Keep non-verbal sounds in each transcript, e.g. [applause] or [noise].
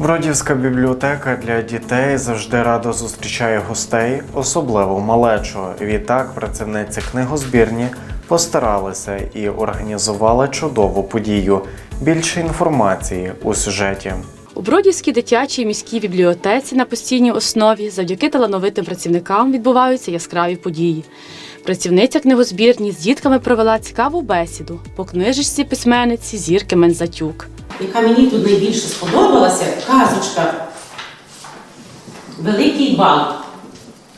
Бродівська бібліотека для дітей завжди радо зустрічає гостей, особливо малечу. Відтак працівниці книгозбірні постаралися і організували чудову подію. Більше інформації у сюжеті. У Бродівській дитячій міській бібліотеці на постійній основі завдяки талановитим працівникам відбуваються яскраві події. Працівниця книгозбірні з дітками провела цікаву бесіду по книжечці письменниці Зірки Мензатюк. Яка мені тут найбільше сподобалася, казочка Великий бал.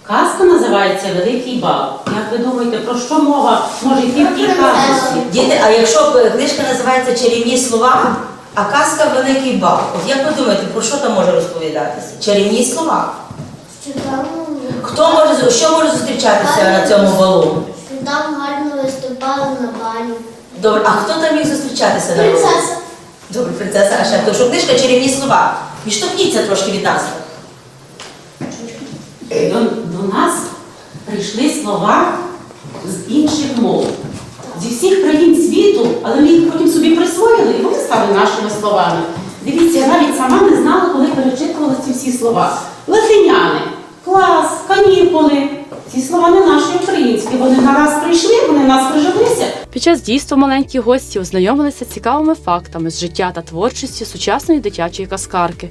Казка називається Великий бал. Як ви думаєте, про що мова може йти в тій казочці? Діти, а якщо книжка називається Чарівні слова, а казка Великий бал. От як ви думаєте, про що там може розповідатися? Чарівні слова. Хто може що може зустрічатися на цьому балу? там гарно виступали на балі. Добре, а хто там міг зустрічатися на балу? Принцеса. Добре, принцеса Аша. То що книжка Чарівні слова. Відштовхніться трошки від нас. До, до нас прийшли слова з інших мов, зі всіх країн світу, але ми їх потім собі присвоїли і вони стали нашими словами. Дивіться, я навіть сама не знала, коли перечитувала ці всі слова. Латиняни, клас, канікули. Ці слова не наші українські. Вони на нас прийшли, вони в нас прижилися. Під час дійства маленькі гості ознайомилися з цікавими фактами з життя та творчості сучасної дитячої казкарки,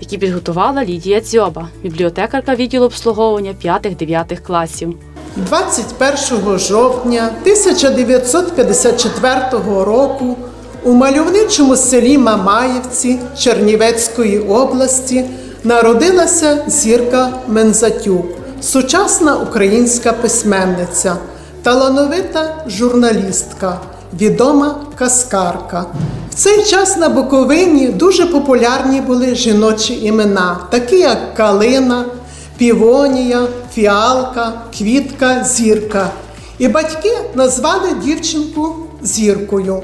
які підготувала Лідія Дзьоба, бібліотекарка відділу обслуговування 5-9 класів. 21 жовтня 1954 року у мальовничому селі Мамаївці Чернівецької області народилася зірка Мензатюк, сучасна українська письменниця, талановита журналістка, відома казкарка. В цей час на Буковині дуже популярні були жіночі імена, такі як Калина, Півонія, фіалка, квітка, зірка. І батьки назвали дівчинку зіркою.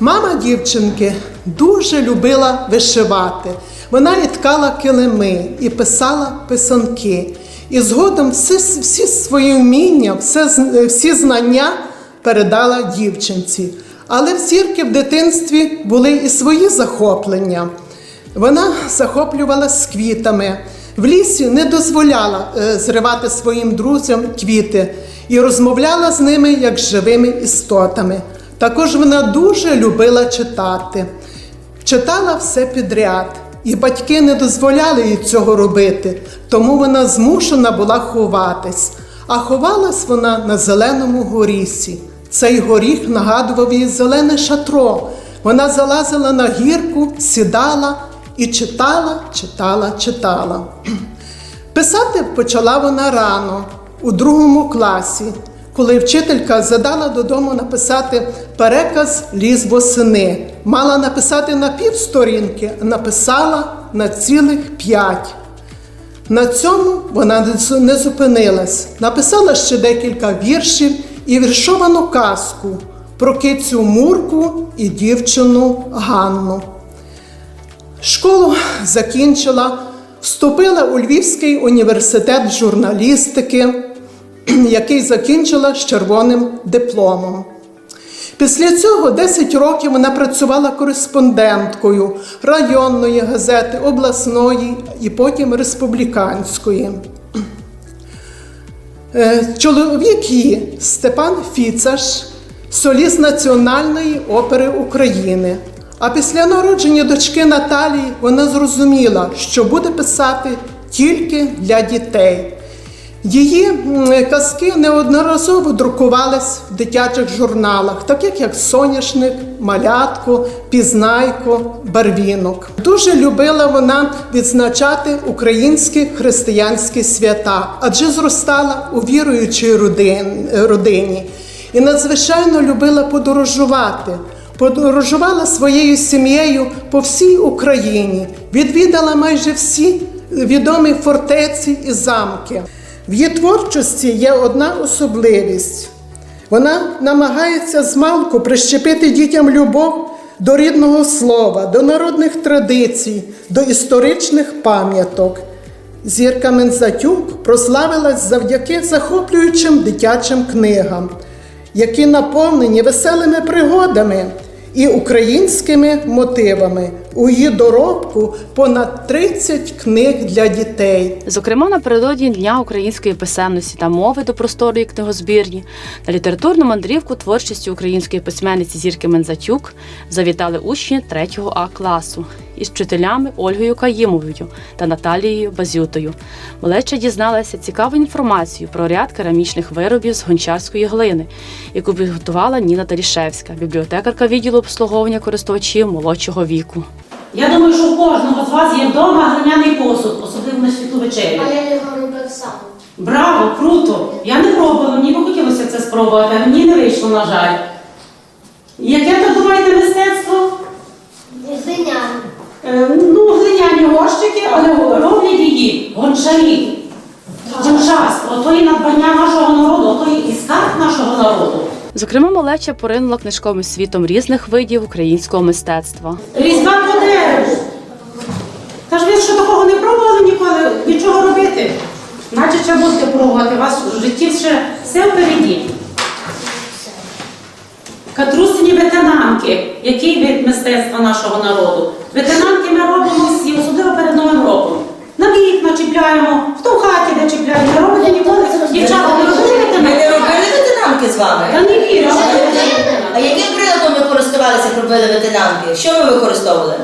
Мама дівчинки дуже любила вишивати. Вона і ткала килими і писала писанки. І згодом всі, всі свої вміння, все, всі знання передала дівчинці. Але в зірки в дитинстві були і свої захоплення. Вона захоплювалася квітами. В лісі не дозволяла е, зривати своїм друзям квіти і розмовляла з ними як живими істотами. Також вона дуже любила читати, читала все підряд, і батьки не дозволяли їй цього робити, тому вона змушена була ховатись. А ховалась вона на зеленому горісі. Цей горіх нагадував їй зелене шатро. Вона залазила на гірку, сідала і читала, читала, читала. [clears throat] Писати почала вона рано, у другому класі, коли вчителька задала додому написати переказ ліс восени. Мала написати на півсторінки, а написала на цілих п'ять. На цьому вона не зупинилась. Написала ще декілька віршів і віршовану казку про кицю Мурку і дівчину Ганну. Школу закінчила, вступила у Львівський університет журналістики, [clears throat] який закінчила з червоним дипломом. Після цього 10 років вона працювала кореспонденткою районної газети, обласної і потім республіканської. Е, Чоловік її Степан Фіцаш, соліст Національної опери України. А після народження дочки Наталії вона зрозуміла, що буде писати тільки для дітей. Її казки неодноразово друкувались в дитячих журналах, таких як Соняшник, Малятко, Пізнайко, Барвінок. Дуже любила вона відзначати українські християнські свята, адже зростала у віруючій родині і надзвичайно любила подорожувати. Подорожувала своєю сім'єю по всій Україні, відвідала майже всі відомі фортеці і замки. В її творчості є одна особливість. Вона намагається змалку прищепити дітям любов до рідного слова, до народних традицій, до історичних пам'яток. Зірка Мензатюк прославилась завдяки захоплюючим дитячим книгам, які наповнені веселими пригодами і українськими мотивами. У її доробку понад 30 книг для дітей. Зокрема, напередодні Дня української писемності та мови до просторої книгозбірні на літературну мандрівку творчості української письменниці Зірки Мензатюк завітали учні 3 А класу із вчителями Ольгою Каїмовою та Наталією Базютою. Малеча дізналася цікаву інформацію про ряд керамічних виробів з гончарської глини, яку підготувала Ніна Талішевська, бібліотекарка відділу обслуговування користувачів молодшого віку. Я думаю, що у кожного з вас є вдома глиняний посуд, особливо на світлу вечерю. А я його робив сам. Браво, круто! Я не пробувала, мені би хотілося це спробувати, а мені не вийшло, на жаль. Яке то думаєте мистецтво? Е, Ну, глиняні горщики, але роблять її гончарі. Гончарство, то і надбання нашого народу, то і скарб нашого народу. Зокрема, малеча поринула книжковим світом різних видів українського мистецтва. Різьба по дереву. Та ж ви що такого не пробували ніколи, нічого робити. Наче ще будете пробувати, у вас в житті ще все впереді. Катрусині ветенанки, який вид мистецтва нашого народу. Ветенанки ми робимо всі, особливо перед Новим роком. На вікна чіпляємо, в ту хаті, де чіпляємо. Не робите ніколи. Дівчата, не робили Ми не робили ветенанки з вами? Я не вірю. А яким приладом ви користувалися, як робили ветенанки? Що ви використовували?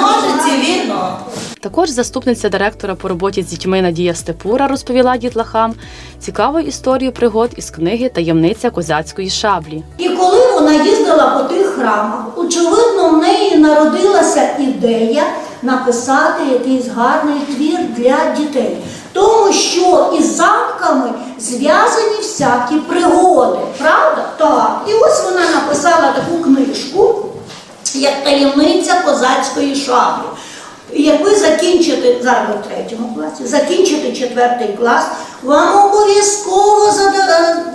Ножиці, вірно. Також заступниця директора по роботі з дітьми Надія Степура розповіла дітлахам цікаву історію пригод із книги Таємниця козацької шаблі. І коли вона їздила по тих храмах, очевидно, в неї народилася ідея написати якийсь гарний твір для дітей. Тому що із замками зв'язані всякі пригоди, правда? Так. І ось вона написала таку книжку, як таємниця козацької шаблі. Як ви закінчите зараз в третьому класі, закінчите четвертий клас, вам обов'язково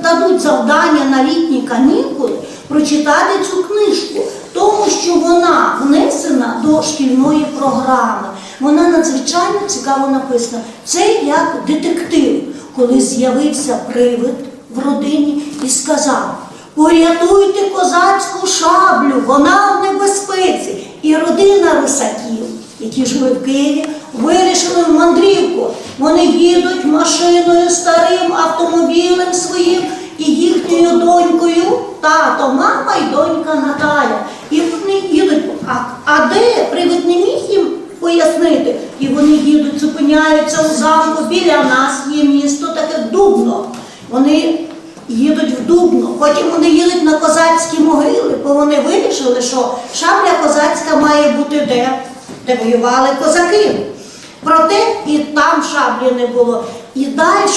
дадуть завдання на літні канікули прочитати цю книжку, тому що вона внесена до шкільної програми. Вона надзвичайно цікаво написана. Це як детектив, коли з'явився привид в родині і сказав: порятуйте козацьку шаблю, вона в небезпеці. І родина русаків, які жили в Києві, вирішили в мандрівку. Вони їдуть машиною старим автомобілем своїм і їхньою донькою, тато, мама і донька Наталя. І вони їдуть. А, а де не міг їм пояснити? І вони їдуть, зупиняються у замку. Біля нас є місто таке Дубно. Вони їдуть в Дубно, потім вони їдуть на козацькі могили, бо вони вирішили, що шабля козацька має бути де, де воювали козаки. Проте і там шаблі не було. І далі,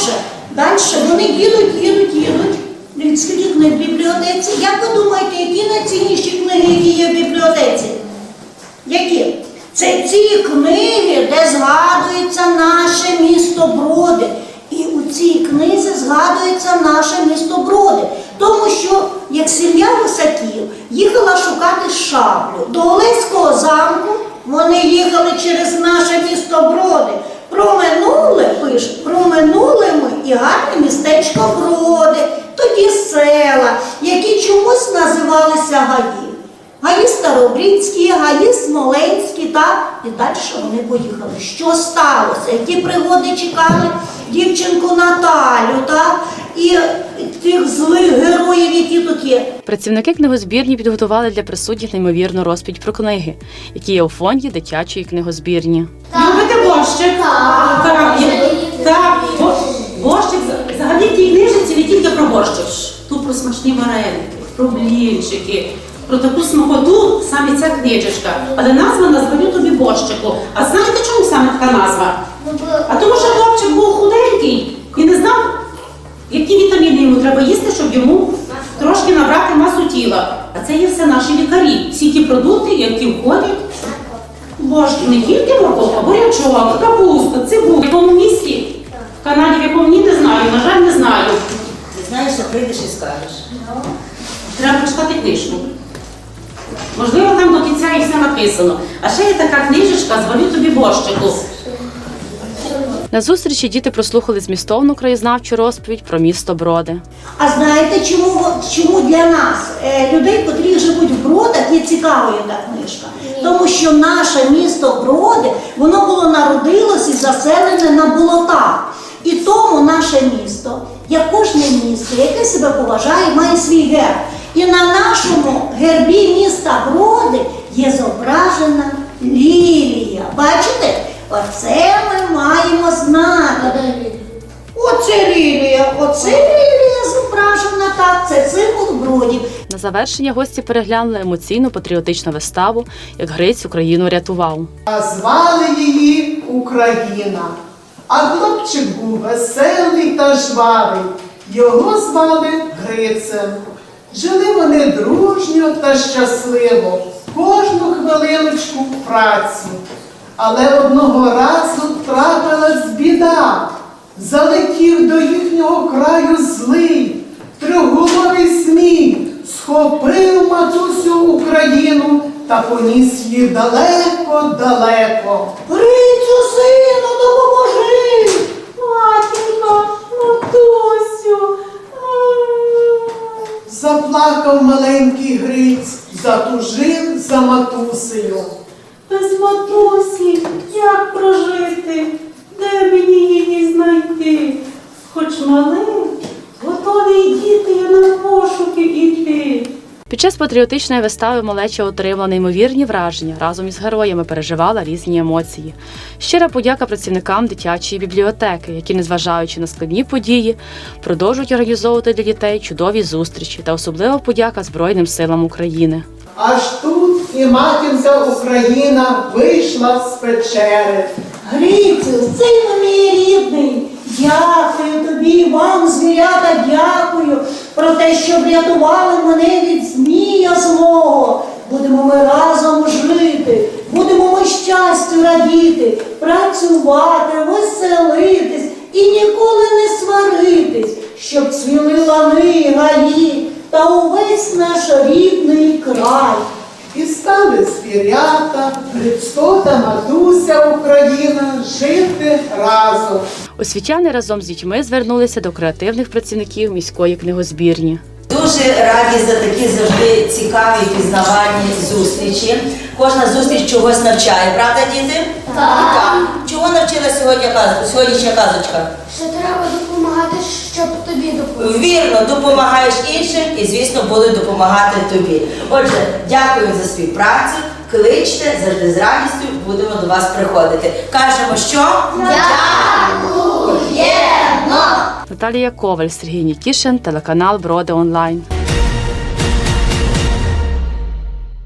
далі вони їдуть, їдуть, їдуть. Скільки книг в бібліотеці. Як ви думаєте, які найцінніші книги, які є в бібліотеці? Які? Це ці книги, де згадується наше місто Броди. І у цій книзі згадується наше місто Броди. Тому що як сім'я Висаків їхала шукати шаблю до Олеського замку, їхали через наше місто Броди. Проминули, пише, проминули ми і гарне містечко Броди, тоді села, які чомусь називалися Гаї. Гаї Старобрідські, гаї Смоленські, так? І далі вони поїхали. Що сталося? Які пригоди чекали дівчинку Наталю, так? І тих злих героїв, є. Працівники книгозбірні підготували для присутніх неймовірну розповідь про книги, які є у фонді дитячої книгозбірні. Любите борщик? Так. Так, так. бо- борщик. Взагалі в тій книжці не тільки про борщик. Тут про смачні вареники, про блінчики, про таку смакоту саме ця книжечка. Але назва назваю тобі борщику. А знаєте, чому саме така назва? Ну, А тому що хлопчик був худенький і не знав, які вітаміни йому треба їсти, щоб йому трошки набрати масу тіла. А це є все наші лікарі. Всі ті продукти, які входять Борщ не тільки морковка, бурячок, капуста, цибуля. В якому місті? В Канаді, в якому ні, не знаю, на жаль, не знаю. Знаєш, що прийдеш і скажеш. Треба почитати книжку. Можливо, там до кінця і все написано. А ще є така книжечка «Зварю тобі борщику. На зустрічі діти прослухали змістовну краєзнавчу розповідь про місто Броди. А знаєте, чому, чому для нас, е, людей, котрі живуть в Бродах, є цікавою та книжка? Тому що наше місто Броди, воно було народилось і заселене на болотах. І тому наше місто, як кожне місто, яке себе поважає, має свій герб. І на нашому гербі міста Броди є зображена лілія. Бачите? Оце ми маємо знати. Оце лілія, оце лілія зображена так, це символ бродів. На завершення гості переглянули емоційну патріотичну виставу, як Гриць Україну рятував. Звали її Україна. А хлопчик був веселий та жвавий. Його звали Грицем. Жили вони дружньо та щасливо, кожну хвилиночку в праці. Але одного разу трапилась біда. Залетів до їхнього краю злий, трьохголовий змій, схопив матусю Україну та поніс її далеко-далеко. Грицю, сину, допоможи! Матінко, матусю. Заплакав маленький Гриць, затужив за матусею. Без матусі, як прожити? Де мені її знайти? Хоч малим, готові діти я на пошуки іти. Під час патріотичної вистави малеча отримала неймовірні враження. Разом із героями переживала різні емоції. Щира подяка працівникам дитячої бібліотеки, які, незважаючи на складні події, продовжують організовувати для дітей чудові зустрічі та особлива подяка Збройним силам України. Аж тут і матінка Україна вийшла з печери. Грицю, сину мій рідний, дякую тобі, вам, звірята, дякую про те, що врятували мене від змія злого. Будемо ми разом жити, будемо ми щастю радіти, працювати, веселитись і ніколи не сваритись, щоб цвіли лани, гаї та наш рідний край. І стали звірята, людство та матуся Україна жити разом. Освітяни разом з дітьми звернулися до креативних працівників міської книгозбірні. Дуже раді за такі завжди цікаві пізнавальні зустрічі. Кожна зустріч чогось навчає, правда, діти? Так. Чого навчила сьогодні каз- сьогоднішня казочка? Що треба допомагати, щоб тобі допомогти. Вірно, допомагаєш іншим і, звісно, будуть допомагати тобі. Отже, дякую за співпрацю. Кличте завжди з радістю будемо до вас приходити. Кажемо, що Наталія Коваль, Сергій Нікішин, телеканал Броди Онлайн.